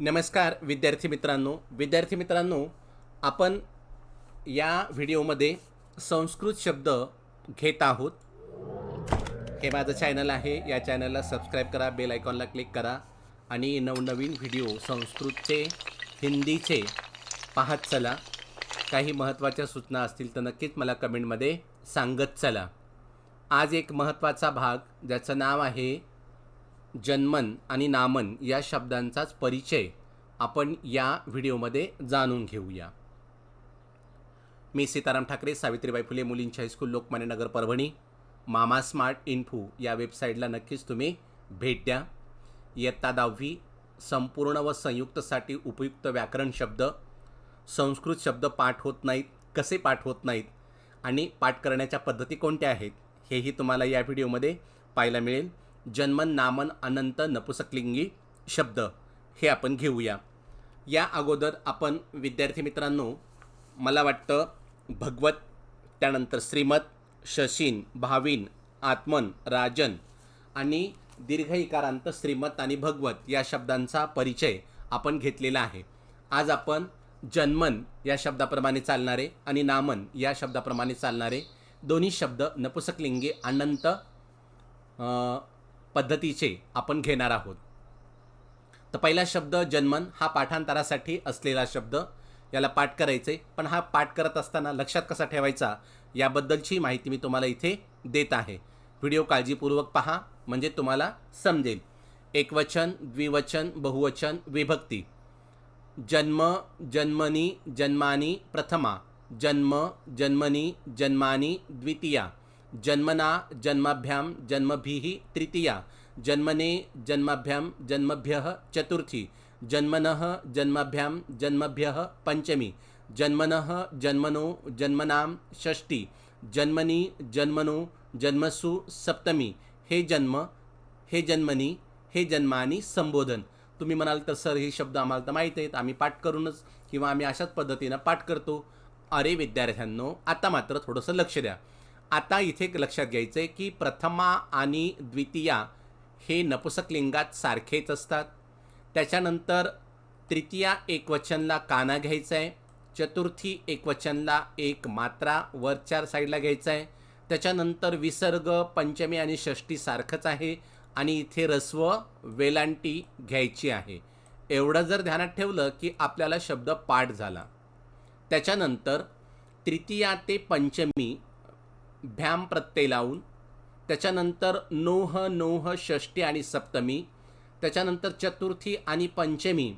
नमस्कार विद्यार्थी मित्रांनो. विद्यार्थी मित्रांनो आपण या व्हिडिओमध्ये संस्कृत शब्द घेत आहोत. हे माझं चॅनल आहे. या चॅनलला सबस्क्राईब करा बेल आयकॉनला क्लिक करा आणि नवनवीन व्हिडिओ संस्कृतचे हिंदीचे पाहत चला. काही महत्त्वाच्या सूचना असतील तर नक्कीच मला कमेंटमध्ये सांगत चला. आज एक महत्त्वाचा भाग ज्याचं नाव आहे जन्मन आणि नामन या शब्दांचाच परिचय आपण या व्हिडिओमध्ये जाणून घेऊया. मी सीताराम ठाकरे सावित्रीबाई फुले मुलींची हायस्कूल लोकमान्य नगर परभणी मामा स्मार्ट इन्फू या वेबसाईटला नक्कीच तुम्ही भेट द्या. इयत्ता दहावी संपूर्ण व संयुक्तसाठी उपयुक्त व्याकरण शब्द संस्कृत शब्द पाठ होत नाहीत कसे पाठ होत नाहीत आणि पाठ करण्याच्या पद्धती कोणत्या आहेत हेही तुम्हाला या व्हिडिओमध्ये पाहायला मिळेल. जन्मन नामन अनंत नपुसकलिंगी शब्द हे आपण घेऊया. या अगोदर आपण विद्यार्थी मित्रांनो मला वाटतं भगवत त्यानंतर श्रीमत शशीन भाविन आत्मन राजन आणि दीर्घ इकारांत श्रीमत आणि भगवत या शब्दांचा परिचय आपण घेतलेला आहे. आज आपण जन्मन या शब्दाप्रमाणे चालणारे आणि नामन या शब्दाप्रमाणे चालणारे दोन्ही शब्द नपुसकलिंगी अनंत पद्धतीचे आपण घेणार आहोत. तर पहिला शब्द जन्मन हा पाठांतरासाठी असलेला शब्द. याला पाठ करायचे पण हा पाठ करत असताना लक्षात कसा ठेवायचा? याबद्दलची माहिती मी तुम्हाला इथे देत आहे. व्हिडिओ काळजीपूर्वक पहा म्हणजे तुम्हाला समजेल. एकवचन द्विवचन बहुवचन विभक्ती. जन्म जन्मनी जन्मानी प्रथमा. जन्म जन्मनी जन्मानी द्वितीया. जन्मना जन्माभ्यां जन्मभिः तृतीया। जन्मने जन्माभ्यां जन्मभ्यः चतुर्थी। जन्मनः जन्माभ्यां जन्मभ्यः पंचमी जन्मनः जन्मनो जन्मनां षष्ठी। जन्मनी जन्मनो जन्मसु सप्तमी। हे जन्म हे जन्मनी हे जन्मानी संबोधन। तुम्ही म्हणाल तर सर हे शब्द आम्हाला तर माहीत आहेत. आम्ही पाठ करूनच किंवा आम्ही अशाच पद्धतीनं पाठ करतो. अरे विद्यार्थ्यांनो आता मात्र थोडंसं लक्ष द्या. आता इथे एक लक्षात घ्यायचं आहे की प्रथमा आणि द्वितीया हे नपुसकलिंगात सारखेच असतात. त्याच्यानंतर तृतीया एकवचनला काना घ्यायचा आहे चतुर्थी एकवचनला एक मात्रा वर चार साईडला घ्यायचा आहे त्याच्यानंतर विसर्ग पंचमी आणि षष्टी सारखंच आहे आणि इथे रस्व वेलांटी घ्यायची आहे. एवढं जर ध्यानात ठेवलं की आपल्याला शब्द पाठ झाला. त्याच्यानंतर तृतीया ते पंचमी भ्याम प्रत्यय लावून त्याच्यानंतर नोह नोह षष्टी आणि सप्तमी त्याच्यानंतर चतुर्थी आणि पंचमी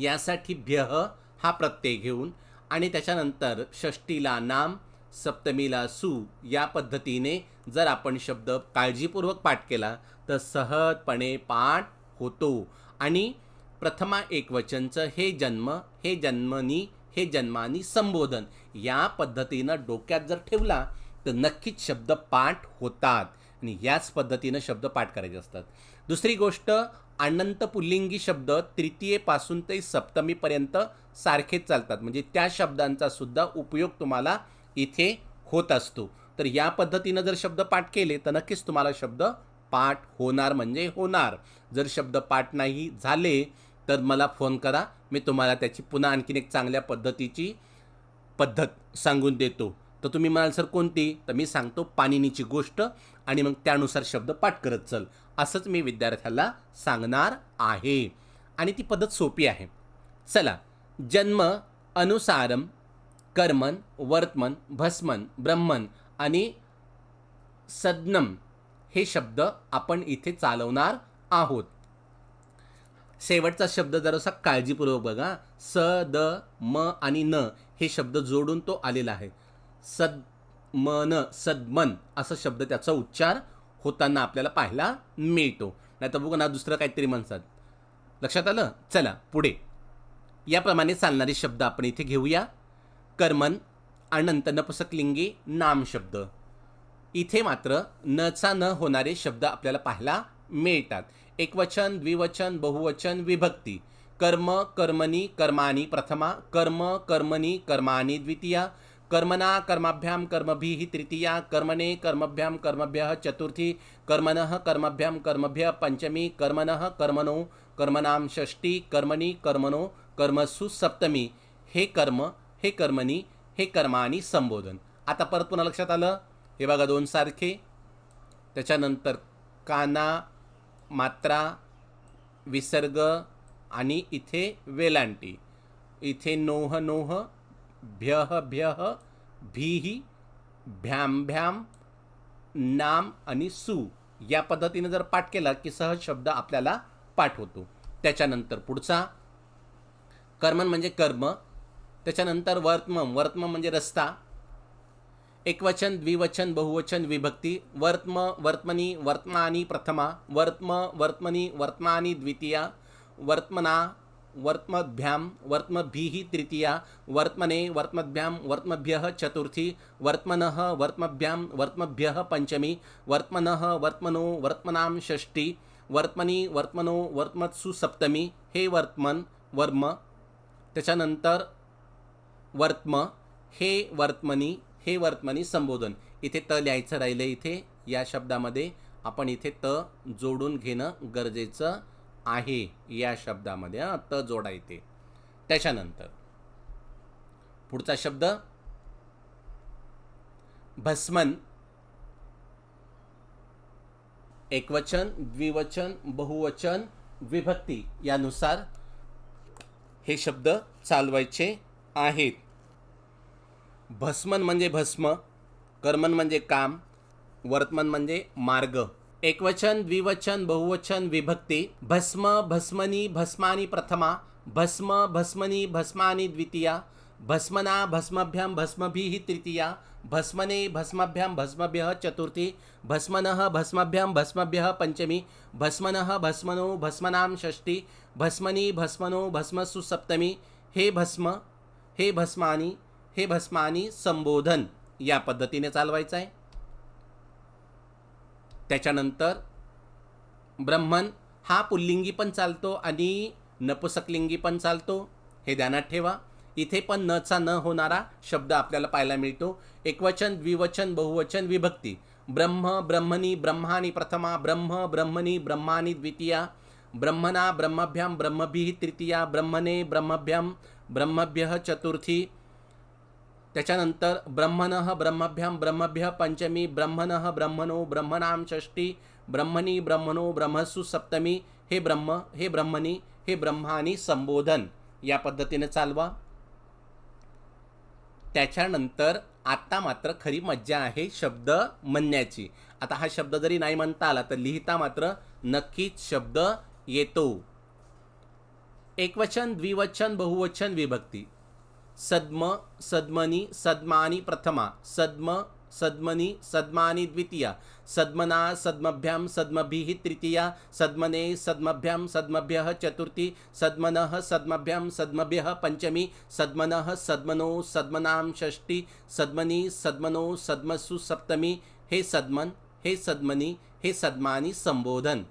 यासाठी भ्यह हा प्रत्यय घेऊन आणि त्याच्यानंतर षष्टीला नाम सप्तमीला सु या पद्धतीने जर आपण शब्द काळजीपूर्वक पाठ केला तर सहजपणे पाठ होतो. आणि प्रथमा एकवचनचं हे जन्म हे जन्मनी हे जन्मानी संबोधन या पद्धतीनं डोक्यात जर ठेवला तर नक्कीच शब्द पाठ होतात. आणि याच पद्धतीनं शब्द पाठ करायचे असतात. दुसरी गोष्ट अनंत पुल्लिंगी शब्द तृतीयेपासून ते सप्तमीपर्यंत सारखेच चालतात. म्हणजे त्या शब्दांचा सुद्धा उपयोग तुम्हाला इथे होत असतो. तर या पद्धतीनं जर शब्द पाठ केले तर नक्कीच तुम्हाला शब्द पाठ होणार म्हणजे होणार. जर शब्द पाठ नाही झाले तर मला फोन करा. मी तुम्हाला त्याची पुन्हा आणखीन एक चांगल्या पद्धतीची पद्धत सांगून देतो. तर तुम्ही म्हणाल सर कोणती? तर मी सांगतो पाणिनीची गोष्ट आणि मग त्यानुसार शब्द पाठ करत चल. असंच मी विद्यार्थ्याला सांगणार आहे. आणि ती पद्धत सोपी आहे. चला. जन्म अनुसारम कर्मन वर्तमन भस्मन ब्रह्मन आणि सद्नम हे शब्द आपण इथे चालवणार आहोत. शेवटचा शब्द जरासा काळजीपूर्वक बघा. स द म आणि न हे शब्द जोडून तो आलेला आहे. सदमन मन असा शब्द त्याचा उच्चार होताना आपल्याला पाहायला मिळतो. नाही तर बघू ना दुसरं काहीतरी म्हणतात. लक्षात आलं? चला पुढे. याप्रमाणे चालणारे शब्द आपण इथे घेऊया. कर्मन अनंत नपुसकलिंगी नाम शब्द. इथे मात्र नचा न होणारे शब्द आपल्याला पाहायला मिळतात. एकवचन द्विवचन बहुवचन विभक्ती. कर्म कर्मणी कर्माणी प्रथमा. कर्म कर्मणी कर्माणी द्वितीया. कर्मणा कर्माभ्याम कर्मभिः तृतीया कर्मणे कर्मभ्याम कर्मभ्यः चतुर्थी कर्मणः कर्मभ्याम कर्मभ्य पंचमी कर्मणः कर्मणो कर्मनाम षष्टी कर्मणी कर्मणो कर्मसु सप्तमी। हे कर्म हे कर्मणी हे कर्मानी संबोधन। आता परत पुन्हा लक्षात आलं? हे बघा दोन सारखे. त्याच्यानंतर काना मात्रा विसर्ग आणि इथे वेलांटी. इथे नोह नोह भ्यः भ्यः भीः भ्याम भ्याम नाम आणि सु या पद्धतीने जर पाठ केला की सहज शब्द आपल्याला पाठ होतो त्याच्यानंतर पुढचा. कर्मन म्हणजे कर्म. त्याच्यानंतर वर्तम. वर्तम म्हणजे रस्ता. एकवचन द्विवचन बहुवचन विभक्ती. वर्तम वर्तमनी वर्तमानी प्रथमा. वर्तम वर्तमनी वर्तमानी द्वितीया. वर्तमना वर्तमभ्याम वर्त्मभिः तृतीया वर्त्मने वर्त्मभ्यां वर्तमभ्यः चतुर्थी वर्तमनः वर्त्मभ्यां वर्तमभ्यः पंचमी वर्तमनः वर्तमनो वर्त्मनां षष्ठी वर्तमनी वर्तमनो वर्त्मत्सु सप्तमी हे वर्त्मन वर्म त्याच्यानंतर वर्त्म हे वर्तमनी हे वर्तमनी संबोधन. इथे त लिहायचं राहिलं इथे या शब्दामध्ये आपण इथे त जोडून घेणं गरजेचं आहे या शब्दामध्ये त जोडा येते त्याच्यानंतर पुढचा शब्द भस्मन. एकवचन द्विवचन बहुवचन विभक्ती यानुसार हे शब्द चालवायचे आहेत. भस्मन म्हणजे भस्म कर्मन म्हणजे काम वर्तमन म्हणजे मार्ग. एकवचन द्विवचन बहुवचन विभक्ती भस्म भस्मनी भस्मानी प्रथमा भस्म भस्मनी भस्मानी द्वितीया भस्मना भस्मभ्यां भस्मभिः तृतीया भस्मने भस्मभ्यां भस्मभ्यः चतुर्थी भस्मनः भस्मभ्यां भस्मभ्यः पंचमी भस्मनः भस्मनो भस्मनां षष्ठी भस्मनी भस्मनो भस्मसु सप्तमी हे भस्म हे भस्मानी हे भस्मानी संबोधन. या पद्धतीने चालवायचं आहे. त्याच्यानंतर ब्रह्मन हा पुल्लिंगी पण चालतो आणि नपुसकलिंगी पण चालतो. हे ध्यानात ठेवा. इथे पण नचा न होणारा शब्द आपल्याला पाहायला मिळतो. एकवचन द्विवचन बहुवचन विभक्ती. ब्रह्म ब्रह्मणी ब्रह्मानी प्रथमा ब्रह्म ब्रह्मणी ब्रह्मानी द्वितीया. ब्रह्मणा ब्रह्मभ्यां ब्रह्मभिः तृतीया. ब्रह्मणे ब्रह्मभ्यां ब्रह्मभ्यः चतुर्थी. त्याच्यानंतर ब्रह्मणः ब्रह्मभ्यां ब्रह्मभ्यः पंचमी ब्रह्मणः ब्रह्मणो ब्रह्मणां षष्ठी ब्रह्मणी ब्रह्मणो ब्रह्मसु सप्तमी हे ब्रह्म हे ब्रह्मणी हे ब्रह्मानी संबोधन. या पद्धतीने चालवा. त्याच्यानंतर आत्ता मात्र खरी मज्जा आहे शब्द म्हणण्याची. आता हा शब्द जरी नाही म्हणता आला तर लिहिता मात्र नक्कीच शब्द येतो. एकवचन द्विवचन बहुवचन विभक्ती. सद्म सद्मनी सद्मानी प्रथमा सद्म सद्मनी सद्मानी द्वितीया सद्मना सद्मभ्यां सद्मभिः तृतीया सद्मने सद्मभ्यां सद्मभ्यः चतुर्थी सद्मनः सद्मभ्यां सद्मभ्यः पंचमी सद्मनः सद्मनो सद्मनां षष्ठी सद्मनी सद्मनो सद्मसु सप्तमी हे सद्मन हे सद्मनी हे सद्मानी संबोधन.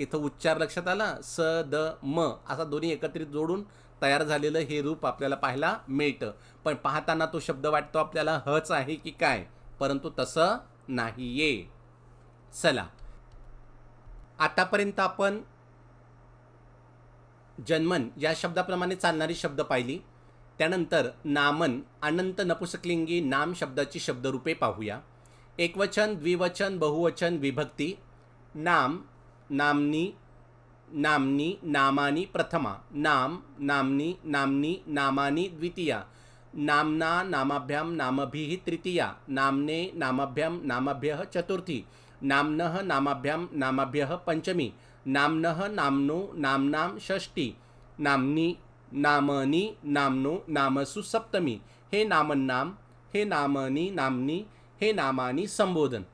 इथं उच्चार लक्षात आला स द म असा दोन्ही एकत्रित जोडून तयार झालेलं हे रूप आपल्याला पाहायला मिळतं. पण पाहताना तो शब्द वाटतो आपल्याला हच आहे की काय? परंतु तसं नाही आहे चला. आतापर्यंत आपण जन्मन या शब्दाप्रमाणे चालणारी शब्द पाहिली. त्यानंतर नामन अनंत नपुसकलिंगी नाम शब्दाची शब्दरूपे पाहूया. एकवचन द्विवचन बहुवचन विभक्ती. नाम नामनी नामनी नामानी प्रथमा. नाम नामनी नामनी नामानी द्वितीया. नामना नामाभ्यां नामभिः तृतीया. नामने नामाभ्यां नामभ्यः चतुर्थी. नाम्नः नामाभ्यां नामभ्यः पंचमी. नाम्नः नाम्नो नाम्नां षष्ठी. नाम्नी नामनी नाम्नो नामसु सप्तमी. हे नामन्नाम हे नामनी नामनी हे नामानी संबोधन.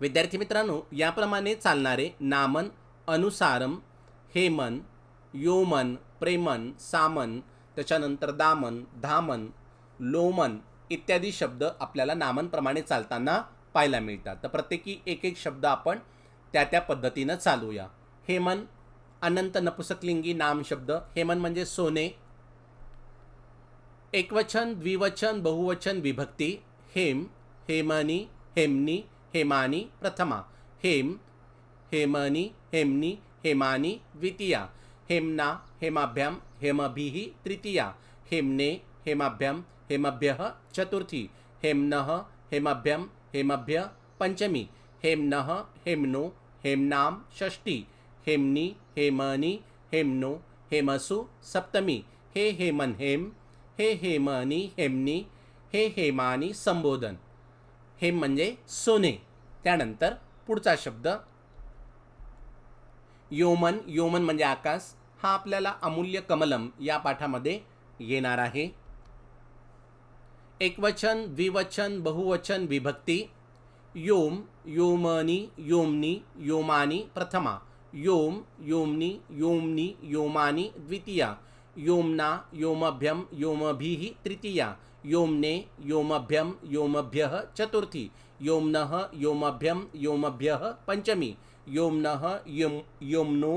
विद्यार्थी मित्रांनो याप्रमाणे चालणारे नामन अनुसारम हेमन योमन प्रेमन सामन त्याच्यानंतर दामन धामन लोमन इत्यादी शब्द आपल्याला नामनप्रमाणे चालताना पाहायला मिळतात. तर प्रत्येकी एक एक शब्द आपण त्या त्या पद्धतीनं चालूया. हेमन अनंत नपुसकलिंगी नाम शब्द. हेमन म्हणजे सोने. एकवचन द्विवचन बहुवचन विभक्ती. हेम हेमनी हेमनी हेमानी प्रथमा. हेम हेमनी हेमनी हेमानी द्वितीया। हेमना हेमाभ्याम हेमभिः तृतीया। हेमने हेमाभ्याम हेमभ्यः चतुर्थी। हेमनः हेमभ्यम हेमभ्य पंचमी हेमनः हेमनो हेमनाम षष्ठी। हेमनी हेमनी हेमनो हेमसु सप्तमी। हे हेमन हेम हे हेमनी हेमनी हे हेमानी संबोधन। हेम म्हणजे सोने त्यानंतर पुढचा शब्द योमन योमन म्हणजे आकाश हा आपल्याला अमूल्य कमलम या पाठामध्ये येणार आहे. एकवचन द्विवचन बहुवचन विभक्ती योम योमनी योमनी योमानी प्रथमा योम योमनी योमनी योमानी द्वितीया योम्ना योमभ्यं योमभिः तृतीया योम्ने योमभ्यं योमभ्यः चतुर्थी योम्नः योमभ्यं योमभ्यः पञ्चमी योम्नः योम योम्नो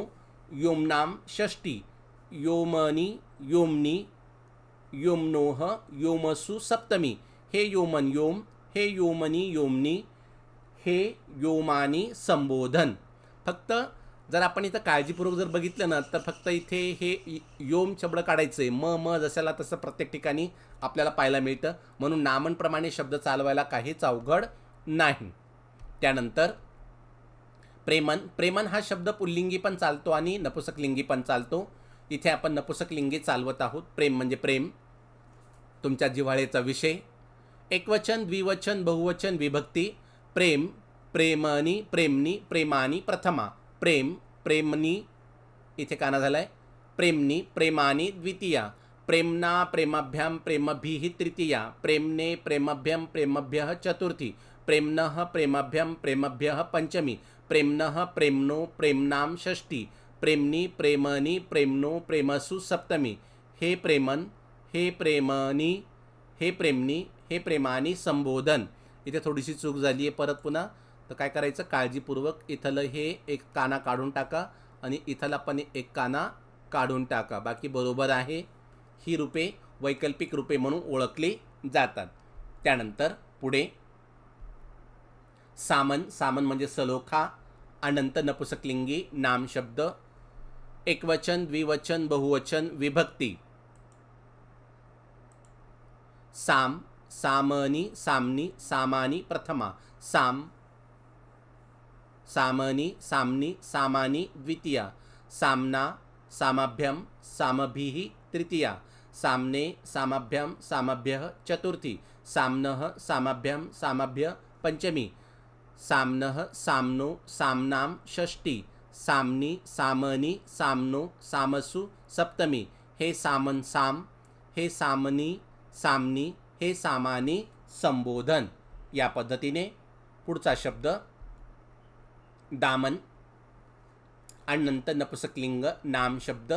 योम्नां षष्ठी योमनी योमनी योम्नोह योमसु सप्तमी। हे योमन योम हे योमनी योमनी हे योमानी संबोधन। फक्त जर आपण इथं काळजीपूर्वक जर बघितलं ना तर फक्त इथे हे योम शब्द काढायचं आहे म म जशाला तसं प्रत्येक ठिकाणी आपल्याला पाहायला मिळतं. म्हणून नामनप्रमाणे शब्द चालवायला काहीच अवघड नाही. त्यानंतर प्रेमन प्रेमन हा शब्द पुल्लिंगी पण चालतो आणि नपुसकलिंगी पण चालतो. इथे आपण नपुसकलिंगी चालवत आहोत. प्रेम म्हणजे प्रेम. तुमच्या जिव्हाळ्याचा विषय. एकवचन द्विवचन बहुवचन विभक्ती. प्रेम प्रेमनी प्रेमनी प्रेमानी प्रथमा. प्रेम प्रेमनी. इथे काना झाला आहे प्रेमनी प्रेमानी द्वितीया. प्रेमना प्रेमाभ्यां प्रेमभिः तृतीया. प्रेमने प्रेमभ्यम प्रेमभ्यः चतुर्थी. प्रेम्नः प्रेमभ्यं प्रेमभ्यः पंचमी प्रेम्नः प्रेमनो प्रेम्नां षष्ठी। प्रेमनी प्रेमनी प्रेमनो प्रेमसु सप्तमी। हे प्रेमन हे प्रेमनी हे प्रेमनी हे प्रेमानी संबोधन। इथे थोडीशी चूक झाली आहे परत पुन्हा. तर काय करायचं? काळजीपूर्वक इथलं हे एक काना काढून टाका आणि इथला पण एक काना काढून टाका. बाकी बरोबर आहे. ही रूपे वैकल्पिक रूपे म्हणून ओळखली जातात. त्यानंतर पुढे सामन सामन म्हणजे सलोखा अनंत नपुसकलिंगी नाम शब्द एकवचन द्विवचन बहुवचन विभक्ती. साम सामनी सामनी सामानी प्रथमा. साम सामनी सामनी सामानी द्वितीया. सामना सामाभ्यं सामभिः तृतीया. सामने सामाभ्यम सामभ्य चतुर्थी. सामन सामाभ्यम सामभ्य पञ्चमी सामनः सामनो सामनाम षष्ठी सामनी सामनि सामनो सामसु सप्तमी हे सामन साम हे सामनी सामनी हे सामानी संबोधन. या पद्धतीने पुढचा शब्द दामन आणि नंतर नपुसकलिंग नाम शब्द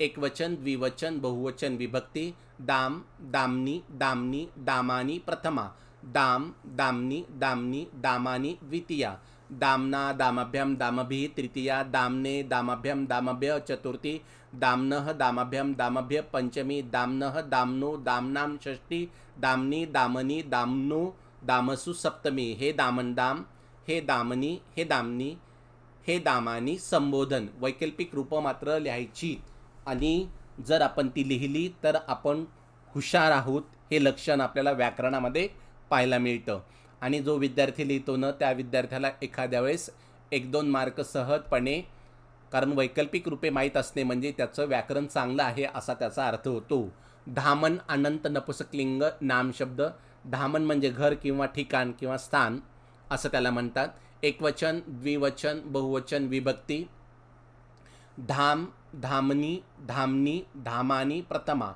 एकवचन द्विवचन बहुवचन विभक्ती दाम दामनी दामनी दामानी प्रथमा दाम दामनी दामनी दामानी द्वितीया दामना दामभ्यं दामभी तृतीया. दामने दामाभ्यम दामभ्य चतुर्थी. दामनः दामाभ्यम दामभ्य पंचमी. दामनः दामनो दामनाम षष्ठी. दामनी दामनी दामनो दामसु सप्तमी. हे दामन दाम हे दामनी हे दामनी हे दामानी संबोधन. वैकल्पिक रूपं मात्र लिहायची. आणि जर आपण ती लिहिली तर आपण हुशार आहोत हे लक्षण आपल्याला व्याकरणामध्ये पाहायला मिळतं. आणि जो विद्यार्थी लिहितो ना त्या विद्यार्थ्याला एखाद्या वेळेस एक दोन मार्क सहजपणे कारण वैकल्पिक रूपे माहीत असणे म्हणजे त्याचं व्याकरण चांगलं आहे असा त्याचा अर्थ होतो. धामन अनंत नपुसकलिंग नामशब्द धामन म्हणजे घर किंवा ठिकाण किंवा स्थान असं त्याला म्हणतात. एकवचन द्विवचन बहुवचन विभक्ती. धाम धामनी धामनी धामानी प्रथमा.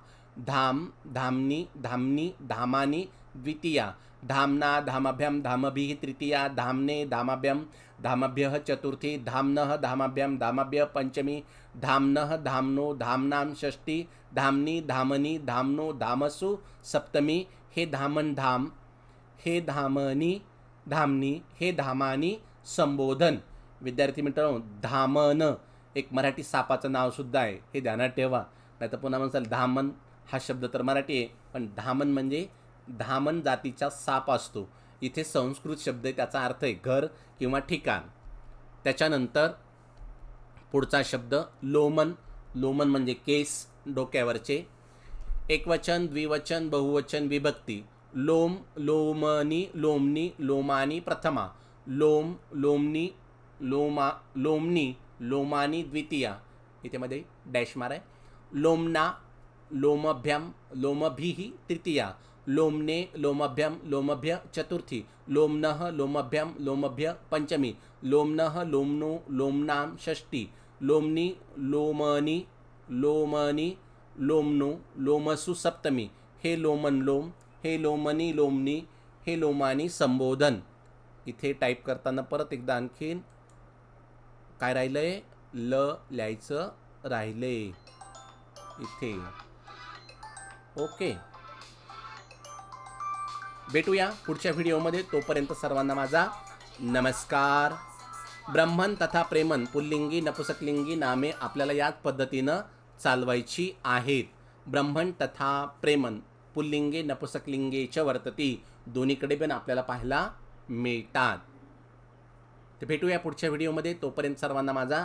धाम धामनी धामनी धामानी द्वितीया. धामना धामभ्यं धामभिः तृतीया धामने धामाभ्यम धामभ्यः चतुर्थी धाम्नः धामाभ्यम धामभ्य पंचमी धाम्नः धाम्नो धाम्नां षष्ठी धामनी धामनी धाम्नो धामसु सप्तमी हे धामन धाम हे धामनी धामनी हे धामानी संबोधन. विद्यार्थी मित्रांनो धामन एक मराठी सापाचं नावसुद्धा आहे हे ध्यानात ठेवा. नाही तर पुन्हा म्हणसाल धामन हा शब्द तर मराठी आहे पण धामन म्हणजे धामन जातीचा साप असतो. इथे संस्कृत शब्द आहे त्याचा अर्थ आहे घर किंवा ठिकाण. त्याच्यानंतर पुढचा शब्द लोमन. लोमन म्हणजे केस डोक्यावरचे. एकवचन द्विवचन बहुवचन विभक्ती. लोम लोमनी लोमनी लोमानी प्रथमा. लोम लोमनी लोमा लोमनी लोमानी द्वितीया. इथे मध्ये डॅश मार आहे. लोमना लोमभ्यम लोमभिः तृतीया. लोमने लोमभ्यम लोमभ्य चतुर्थी लोमनः लोमभ्यम लोमभ्य पंचमी लोमनः लोमनो लोमनां षष्ठी लोमनी लोमनी लोमनी लोमनो लोमसु सप्तमी हे लोमन लोम हे लोमनी लोमनी हे लोमानी संबोधन. इथे टाईप करताना परत एकदा आणखीन काय राहिलंय? ल लिहायचं राहिले इथे. ओके. भेटूया पुढच्या व्हिडिओमध्ये. तोपर्यंत सर्वांना माझा नमस्कार. ब्रह्मन तथा प्रेमन पुल्लिंगी नपुसकलिंगी नामे आपल्याला याच पद्धतीनं चालवायची आहेत. ब्रह्मन तथा प्रेमन पुल्लिंगे नपुसकलिंगेच्या वर्तती दोन्हीकडे पण आपल्याला पाहायला मिळतात. तर भेटूया पुढच्या व्हिडिओमध्ये. तोपर्यंत सर्वांना माझा